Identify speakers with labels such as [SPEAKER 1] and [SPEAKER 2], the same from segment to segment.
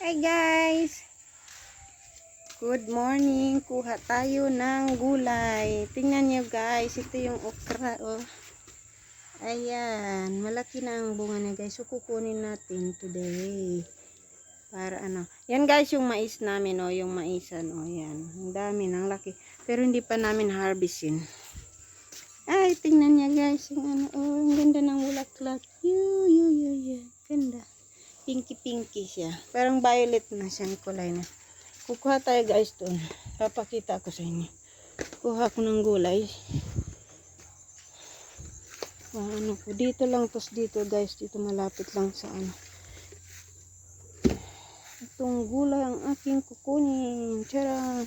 [SPEAKER 1] Hi guys! Good morning! Kuha tayo ng gulay. Tingnan nyo guys, ito yung okra. Oh. Ayan, malaki na ang bunga niya guys. So kukunin natin today. Para ano. Yan guys yung mais namin. Oh, yung mais ano. Yan. Ang dami ng laki. Pero hindi pa namin harvestin. Ay, tingnan niya guys. Yung ano. Siya. Parang violet na siyang kulay na. Kukuha tayo guys doon. Papakita ko sa inyo. Kuha ko ng gulay. Ah, ano ko. Dito lang. Tapos dito guys. Dito malapit lang sa ano. Itong gulay ang aking kukunin. Tara.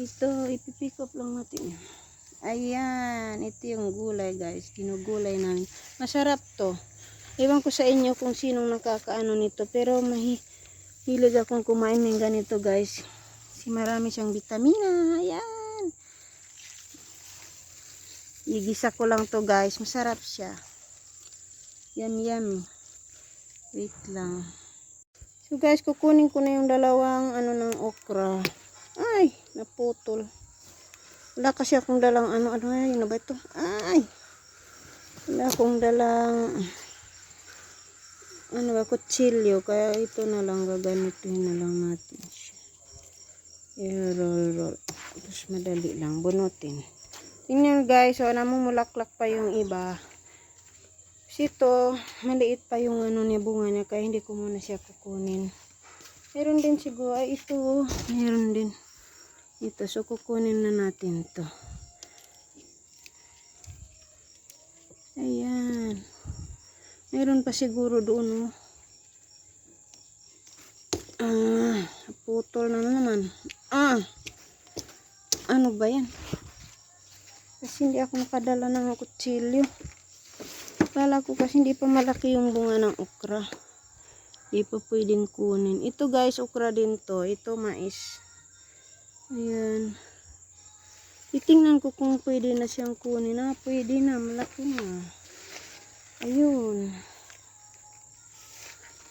[SPEAKER 1] Ito. Ipipick up lang natin. Ayan. Ito yung gulay guys. Ginugulay namin. Masarap to. Ewan ko sa inyo kung sinong nakakaano nito. Pero mahilig akong kumain ng ganito guys. Si marami siyang vitamina. Ayan. Igisa ko lang to guys. Masarap siya. Yum yummy. Wait lang. So guys, kukunin ko na yung dalawang ano ng okra. Ay, naputol. Wala kasi akong dalang ano, ano, ay, ano ba ito? Ay, wala akong dalang ano ba, kutsilyo. Kaya ito na lang, gaganituhin na lang natin siya. I-roll, roll. Tapos madali lang, bunutin. Tingnan guys, so namumulaklak pa yung iba. Kasi ito, maliit pa yung ano niya, bunga niya, kaya hindi ko muna siya kukunin. Meron din siguro, ay ito, meron din. Ito, so kukunin na natin to. Ayan. Meron pa siguro doon, oh. Ah, putol na naman. Ah, ano ba yan? Kasi hindi ako nakadala ng kutsilyo. Kala ko kasi hindi pa malaki yung bunga ng okra. Hindi pa pwedeng kunin. Ito guys, okra din to. Ito mais. Ayan. Titingnan ko kung pwede na siyang kunin. Ah, pwede na. Malaki na. Ayun.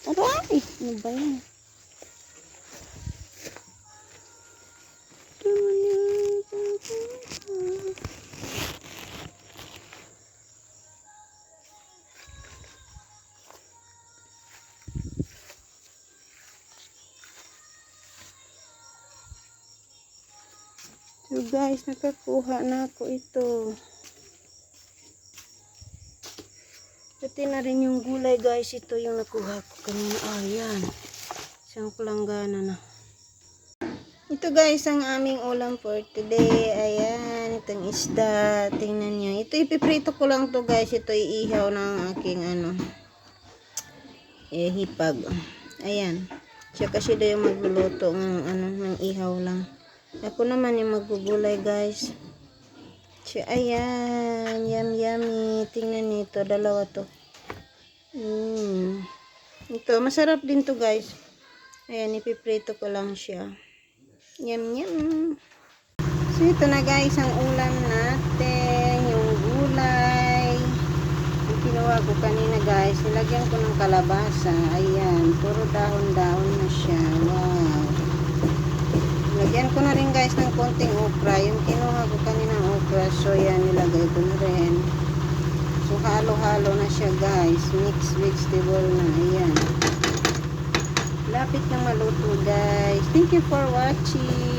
[SPEAKER 1] Aray! Ano ba yan? So guys, nakakuha na ako ito. Pati na rin yung gulay guys. Ito yung nakuha ko kanina. Ayan. Isang palanggana na. Ito guys ang aming ulam for today. Ayan. Itong isda. Tingnan nyo. Ito ipiprito ko lang to guys. Ito iihaw ng aking ano. Eh, hipag. Ayan. Siya kasi daw yung magluluto ng ano, ng ihaw lang. Ako naman yung maggugulay guys. Siya, ayan. Yum, yummy. Tingnan nito. Dalawa to. Mm. Ito, masarap din to guys. Ayan, ipiprito ko lang siya. Yum, yum. So, ito na guys, ang ulam natin. Yung gulay. Yung kinuha ko kanina guys. Nilagyan ko ng kalabasa. Ayan, puro dahon-dahon na siya. Wow. Lagyan ko na rin guys ng konting okra. Yung kinuha ko kanina okra. So yan, nilagay ko na rin. So halo-halo na siya guys. Mixed vegetable na. Ayan. Lapit na maluto guys. Thank you for watching.